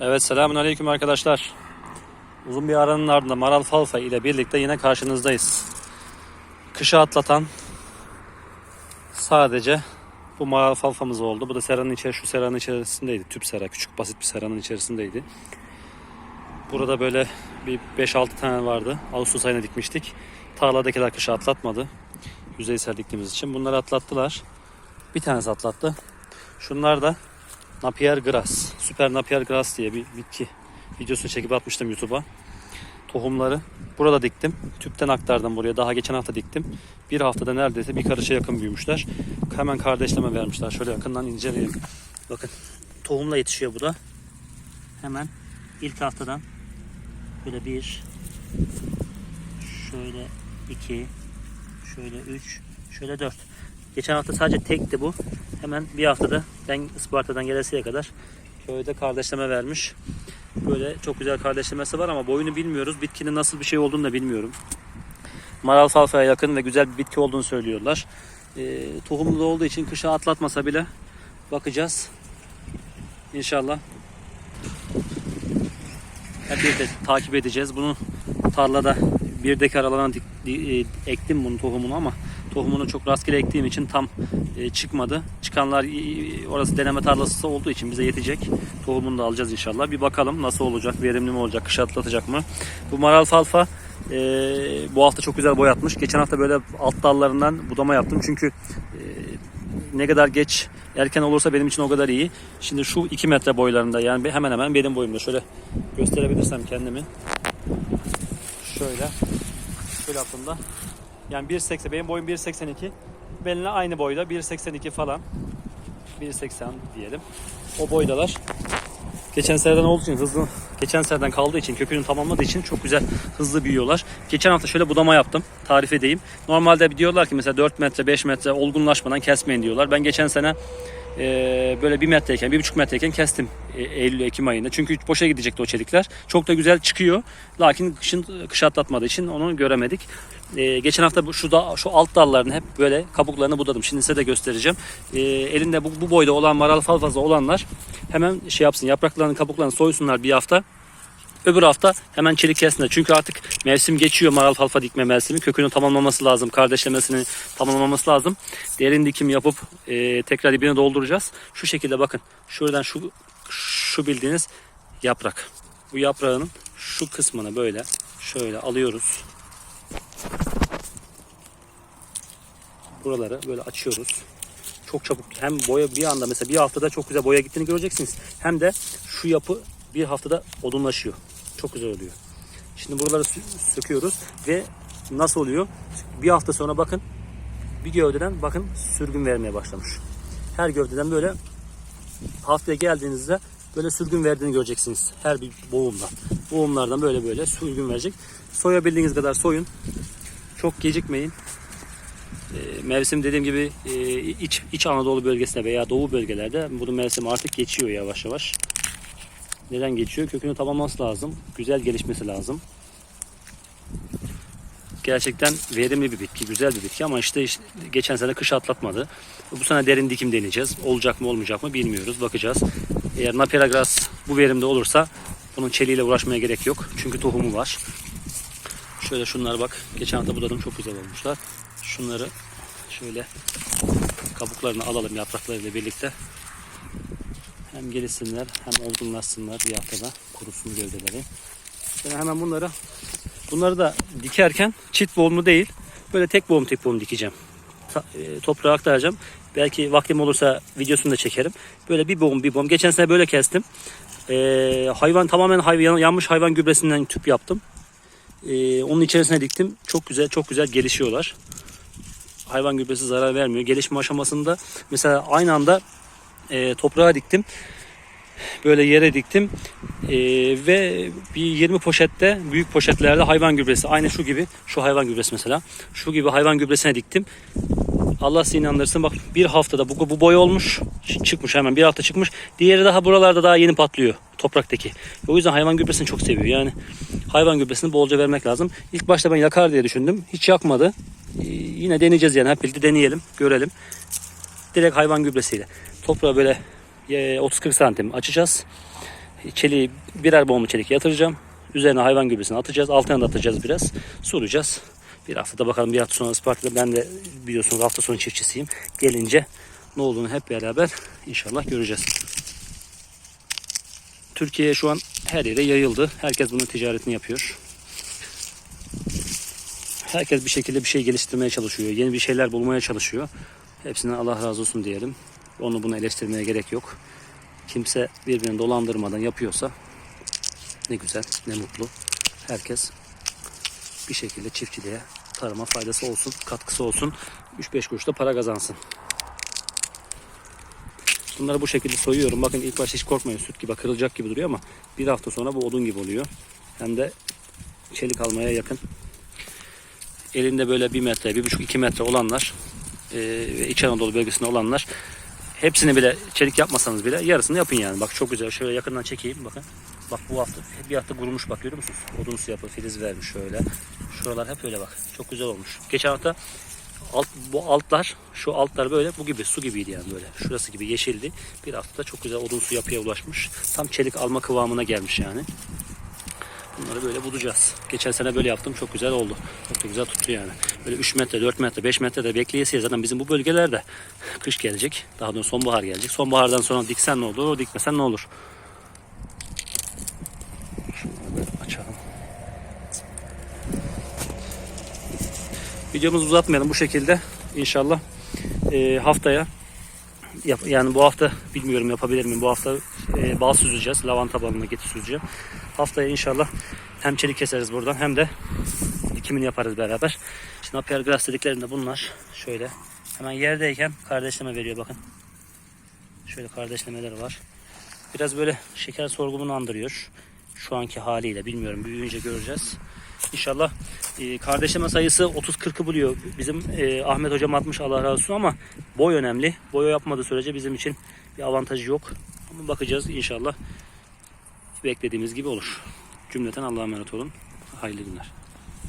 Evet selamun aleyküm arkadaşlar. Uzun bir aranın ardından Maral Falfa ile birlikte yine karşınızdayız. Kışı atlatan sadece bu Maral Falfa'mız oldu. Bu da seranın içeri, şu seranın içerisindeydi. Tüp sera, küçük basit bir seranın içerisindeydi. Burada böyle bir 5-6 tane vardı. Ağustos ayına dikmiştik. Tarladakiler kışı atlatmadı. Yüzeysel diktiğimiz için. Bunları atlattılar. Bir tanesi atlattı. Şunlar da Napier Grass. Süper Napier Grass diye bir bitki videosu çekip atmıştım YouTube'a. Tohumları burada diktim. Tüpten aktardım buraya. Daha geçen hafta diktim. Bir haftada neredeyse bir karışa yakın büyümüşler. Hemen kardeşleme vermişler. Şöyle yakından inceleyelim. Bakın tohumla yetişiyor bu da. Hemen ilk haftadan böyle bir şöyle iki şöyle üç şöyle dört. Geçen hafta sadece tekti bu. Hemen bir haftada ben Isparta'dan gelesiye kadar köyde kardeşleme vermiş. Böyle çok güzel kardeşlemesi var ama boyunu bilmiyoruz. Bitkinin nasıl bir şey olduğunu da bilmiyorum. Maral falfaya yakın ve güzel bir bitki olduğunu söylüyorlar. Ee, tohumlu olduğu için kışa atlatmasa bile bakacağız. İnşallah. Hep birlikte takip edeceğiz. Bunu tarlada bir dekar alana dik- di- e, ektim bunun tohumunu ama tohumunu çok rastgele ektiğim için tam e, çıkmadı. Çıkanlar e, orası deneme tarlası olduğu için bize yetecek. Tohumunu da alacağız inşallah. Bir bakalım nasıl olacak, verimli mi olacak, kış atlatacak mı? Bu maral falfa e, bu hafta çok güzel boyatmış. Geçen hafta böyle alt dallarından budama yaptım. Çünkü e, ne kadar geç erken olursa benim için o kadar iyi. Şimdi şu 2 metre boylarında yani hemen hemen benim boyumda. Şöyle gösterebilirsem kendimi. Şöyle. Şöyle yaptığımda. Yani 1.80 benim boyum 1.82. Benimle aynı boyda 1.82 falan. 1.80 diyelim. O boydalar. Geçen seneden olduğu için hızlı geçen seneden kaldığı için kökünü tamamladığı için çok güzel hızlı büyüyorlar. Geçen hafta şöyle budama yaptım. Tarif edeyim. Normalde diyorlar ki mesela 4 metre 5 metre olgunlaşmadan kesmeyin diyorlar. Ben geçen sene e, böyle 1 metreyken 1,5 metreyken kestim e, Eylül Ekim ayında. Çünkü boşa gidecekti o çelikler. Çok da güzel çıkıyor. Lakin kışın kış atlatmadığı için onu göremedik. E, geçen hafta şu da şu alt dallarını hep böyle kabuklarını budadım. Şimdi size de göstereceğim. E, elinde bu, bu boyda olan maral falfazı olanlar hemen şey yapsın yapraklarını kabuklarını soysunlar bir hafta. Öbür hafta hemen çelik kessinler. Çünkü artık mevsim geçiyor maral falfa dikme mevsimi. Kökünü tamamlaması lazım. Kardeşlemesini tamamlaması lazım. Derin dikim yapıp e, tekrar dibine dolduracağız. Şu şekilde bakın. Şuradan şu şu bildiğiniz yaprak. Bu yaprağının şu kısmını böyle şöyle alıyoruz. Buraları böyle açıyoruz. Çok çabuk hem boya bir anda mesela bir haftada çok güzel boya gittiğini göreceksiniz. Hem de şu yapı bir haftada odunlaşıyor. Çok güzel oluyor. Şimdi buraları sö- söküyoruz ve nasıl oluyor? Bir hafta sonra bakın bir gövdeden bakın sürgün vermeye başlamış. Her gövdeden böyle haftaya geldiğinizde böyle sürgün verdiğini göreceksiniz. Her bir boğumdan. Boğumlardan böyle böyle sürgün verecek. Soyabildiğiniz kadar soyun. Çok gecikmeyin. E, mevsim dediğim gibi e, iç, iç Anadolu bölgesinde veya doğu bölgelerde bunun mevsimi artık geçiyor yavaş yavaş. Neden geçiyor? Kökünü tamamlaması lazım. Güzel gelişmesi lazım. Gerçekten verimli bir bitki, güzel bir bitki ama işte, işte geçen sene kış atlatmadı. Bu sene derin dikim deneyeceğiz. Olacak mı olmayacak mı bilmiyoruz. Bakacağız. Eğer Napiragras bu verimde olursa bunun çeliğiyle uğraşmaya gerek yok. Çünkü tohumu var. Şöyle şunlar bak. Geçen hafta budadım çok güzel olmuşlar. Şunları şöyle kabuklarını alalım yapraklarıyla birlikte. Hem gelişsinler hem olgunlaşsınlar bir haftada kurusun gövdeleri. Ben hemen bunları bunları da dikerken çift boğumlu değil böyle tek boğum tek boğum dikeceğim. E, toprağa aktaracağım. Belki vaktim olursa videosunu da çekerim. Böyle bir boğum bir boğum. Geçen sene böyle kestim. E, hayvan tamamen hayvan, yanmış hayvan gübresinden tüp yaptım. E, onun içerisine diktim. Çok güzel çok güzel gelişiyorlar. Hayvan gübresi zarar vermiyor. Gelişme aşamasında mesela aynı anda e, toprağa diktim. Böyle yere diktim. E, ve bir 20 poşette büyük poşetlerde hayvan gübresi aynı şu gibi şu hayvan gübresi mesela şu gibi hayvan gübresine diktim. Allah seni inandırsın bak bir haftada bu, bu boy olmuş çıkmış hemen bir hafta çıkmış. Diğeri daha buralarda daha yeni patlıyor topraktaki. O yüzden hayvan gübresini çok seviyor. Yani hayvan gübresini bolca vermek lazım. İlk başta ben yakar diye düşündüm. Hiç yakmadı. Ee, yine deneyeceğiz yani hep birlikte deneyelim görelim. Direkt hayvan gübresiyle. Toprağı böyle e, 30-40 santim açacağız. Çeliği birer boğumlu çelik yatıracağım. Üzerine hayvan gübresini atacağız. Altına da atacağız biraz. Sulayacağız. Bir haftada bakalım bir hafta sonra Isparta'da ben de biliyorsunuz hafta sonu çiftçisiyim. Gelince ne olduğunu hep beraber inşallah göreceğiz. Türkiye şu an her yere yayıldı. Herkes bunun ticaretini yapıyor. Herkes bir şekilde bir şey geliştirmeye çalışıyor. Yeni bir şeyler bulmaya çalışıyor. Hepsinden Allah razı olsun diyelim. Onu bunu eleştirmeye gerek yok. Kimse birbirini dolandırmadan yapıyorsa ne güzel, ne mutlu. Herkes bir şekilde çiftçiliğe, tarıma faydası olsun, katkısı olsun. 3-5 kuruş da para kazansın. Bunları bu şekilde soyuyorum. Bakın ilk başta hiç korkmayın. Süt gibi kırılacak gibi duruyor ama bir hafta sonra bu odun gibi oluyor. Hem de çelik almaya yakın. Elinde böyle 1 metre, 1,5-2 metre olanlar ve İç Anadolu bölgesinde olanlar hepsini bile çelik yapmasanız bile yarısını yapın yani. Bak çok güzel. Şöyle yakından çekeyim bakın. Bak bu hafta bir hafta kurumuş bak görüyor musunuz? Odunsu yapı filiz vermiş şöyle. Şuralar hep öyle bak. Çok güzel olmuş. Geçen hafta alt, bu altlar şu altlar böyle bu gibi su gibiydi yani böyle. Şurası gibi yeşildi. Bir haftada çok güzel odunsu yapıya ulaşmış. Tam çelik alma kıvamına gelmiş yani. Bunları böyle bulacağız. Geçen sene böyle yaptım. Çok güzel oldu. Çok da güzel tuttu yani. Böyle 3 metre, 4 metre, 5 metre de bekleyesiye zaten bizim bu bölgelerde kış gelecek. Daha doğrusu sonbahar gelecek. Sonbahardan sonra diksen ne olur, dikmesen ne olur? Açalım. Videomuzu uzatmayalım bu şekilde. İnşallah e, haftaya yap, yani bu hafta bilmiyorum yapabilir miyim. Bu hafta e, bal süzeceğiz. Lavanta balını getir süzeceğim. Haftaya inşallah hem çelik keseriz buradan hem de dikimini yaparız beraber. Şimdi Napier Grass dediklerinde bunlar. Şöyle hemen yerdeyken kardeşleme veriyor bakın. Şöyle kardeşlemeleri var. Biraz böyle şeker sorgumunu andırıyor. Şu anki haliyle bilmiyorum büyüyünce göreceğiz. İnşallah e, kardeşleme sayısı 30-40'ı buluyor. Bizim e, Ahmet hocam atmış Allah razı olsun ama boy önemli. Boy yapmadığı sürece bizim için bir avantajı yok. Ama bakacağız inşallah beklediğimiz gibi olur. Cümleten Allah'a emanet olun. Hayırlı günler.